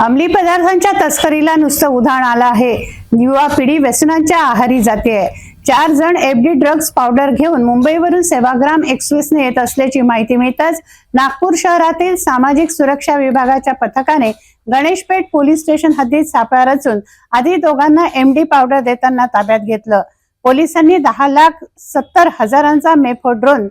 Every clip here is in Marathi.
अंमली पदार्थांच्या तस्करीला नुसतं उधाण आलं आहे. युवा पिढी व्यसनांच्या आहारी जाते चार जण एफडी ड्रग्ज पावडर घेऊन मुंबईवरून सेवाग्राम एक्सप्रेसने येत असल्याची माहिती मिळताच नागपूर शहरातील सामाजिक सुरक्षा विभागाच्या पथकाने गणेशपेठ पोलीस स्टेशन हद्दीत सापळा रचून आधी दोघांना एमडी पावडर देताना ताब्यात घेतलं. पोलिसांनी दहा लाख सत्तर हजारांचा मेफोड्रोन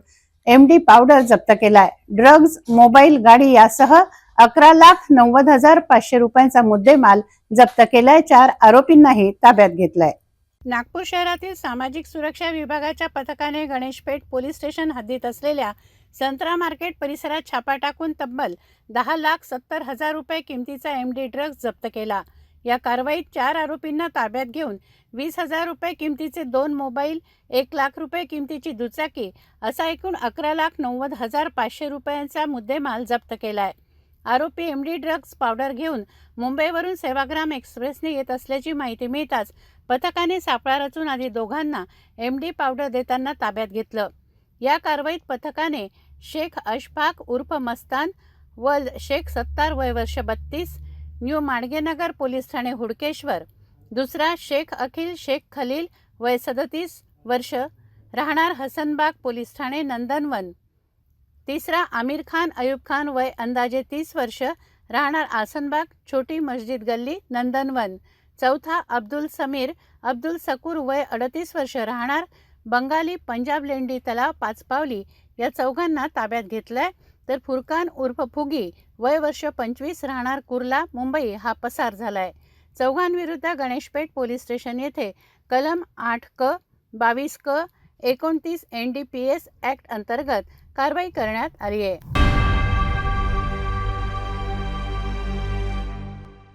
एमडी पावडर जप्त केलाय. ड्रग्ज मोबाईल गाडी यासह अकरा लाख नव्वद हजार पाचशे रुपयांचा मुद्देमाल जप्त केलाय. चार आरोपींनाही ताब्यात घेतलाय. नागपूर शहरातील सामाजिक सुरक्षा विभागाच्या पथकाने गणेशपेठ पोलीस स्टेशन हद्दीत असलेल्या संत्रा मार्केट परिसरात छापा टाकून तब्बल दहा लाख सत्तर हजार रुपये किमतीचा एम डी ड्रग्ज जप्त केला. या कारवाईत चार आरोपींना ताब्यात घेऊन वीस हजार रुपये किमतीचे दोन मोबाईल एक लाख रुपये किमतीची दुचाकी असा एकूण अकरा लाख नव्वद हजार पाचशे रुपयांचा मुद्देमाल जप्त केला आहे आरोपी एम डी ड्रग्ज पावडर घेऊन मुंबईवरून सेवाग्राम एक्सप्रेसने येत असल्याची माहिती मिळताच पथकाने सापळा रचून आधी दोघांना एम डी पावडर देताना ताब्यात घेतलं. या कारवाईत पथकाने शेख अशफाक उर्फ मस्तान व शेख सत्तार वय वर्ष बत्तीस न्यू माडगेनगर पोलीस ठाणे हुडकेश्वर दुसरा शेख अखिल शेख खलील वय सदतीस वर्ष राहणार हसनबाग पोलीस ठाणे नंदनवन. तिसरा आमिर खान अयूब खान वय अंदाजे तीस वर्ष राहणार आसनबाग छोटी मस्जिद गल्ली नंदनवन. चौथा अब्दुल समीर अब्दुल सकूर वय अडतीस वर्ष राहणार बंगाली पंजाब लेंडी तलाव पाचपावली. या चौघांना ताब्यात घेतलंय. तर फुरकान उर्फ फुगी वय वर्ष पंचवीस राहणार कुर्ला मुंबई. हा पसार झालाय. चौघांविरुद्ध गणेशपेठ पोलीस स्टेशन येथे कलम आठ क बावीस क एकोणतीस N D P S act अंतर्गत कारवाई करण्यात आली आहे.